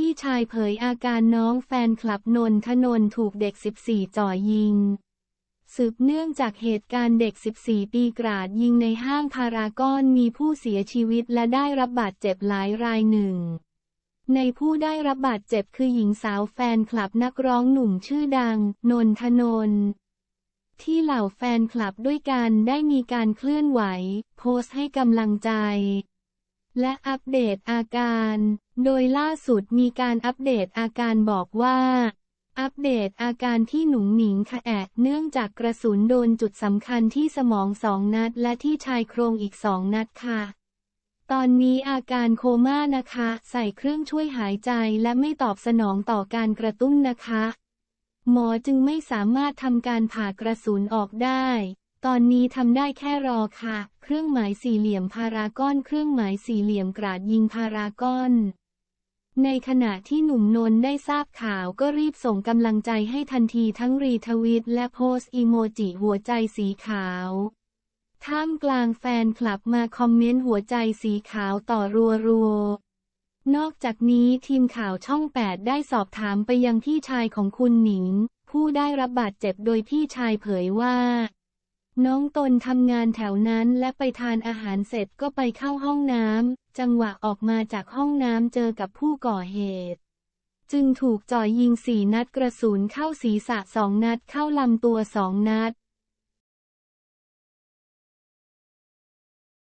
พี่ชายเผยอาการน้องแฟนคลับนนทนนถูกเด็ก 14 จ่อยิง สืบเนื่องจากเหตุการณ์เด็ก 14 ปีกราดยิงในห้างพารากอนมีผู้เสียชีวิตและได้รับบาดเจ็บหลายรายหนึ่ง ในผู้ได้รับบาดเจ็บคือหญิงสาวแฟนคลับนักร้องหนุ่มชื่อดัง นนทนนที่เหล่าแฟนคลับด้วยกันได้มีการเคลื่อนไหว โพสต์ให้กำลังใจ และอัปเดตอาการ โดยล่าสุดมีการอัปเดตอาการบอกว่า อัปเดตอาการที่หนุ่งหนิงขะแอะเนื่องจากกระสุนโดนจุดสำคัญที่สมองสองนัด และที่ชายโครงอีกสองนัดค่ะ ตอนนี้อาการโคม่านะคะ ใส่เครื่องช่วยหายใจและไม่ตอบสนองต่อการกระตุ้นนะคะ หมอจึงไม่สามารถทำการผ่ากระสุนออกได้ ตอนนี้ทำได้แค่รอค่ะ เครื่องหมายสี่เหลี่ยมพารากอน เครื่องหมายสี่เหลี่ยมกราดยิงพารากอน ในขณะที่หนุ่มนนได้ทราบข่าวก็รีบส่งกำลังใจให้ทันทีทั้งรีทวิตและโพสต์อีโมจิหัวใจสีขาว ท่ามกลางแฟนคลับมาคอมเมนต์หัวใจสีขาวต่อรัวๆ นอกจากนี้ทีมข่าวช่อง 8 ได้สอบถามไปยังพี่ชายของคุณหนิง ผู้ได้รับบาดเจ็บโดยพี่ชายเผยว่า น้องตนทำงานแถวนั้นและไปทานอาหารเสร็จก็ไปเข้าห้องน้ำ จังหวะออกมาจากห้องน้ำเจอกับผู้ก่อเหตุ จึงถูกจ่อยิงสี่นัดกระสุนเข้าศีรษะสองนัดเข้าลำตัวสองนัด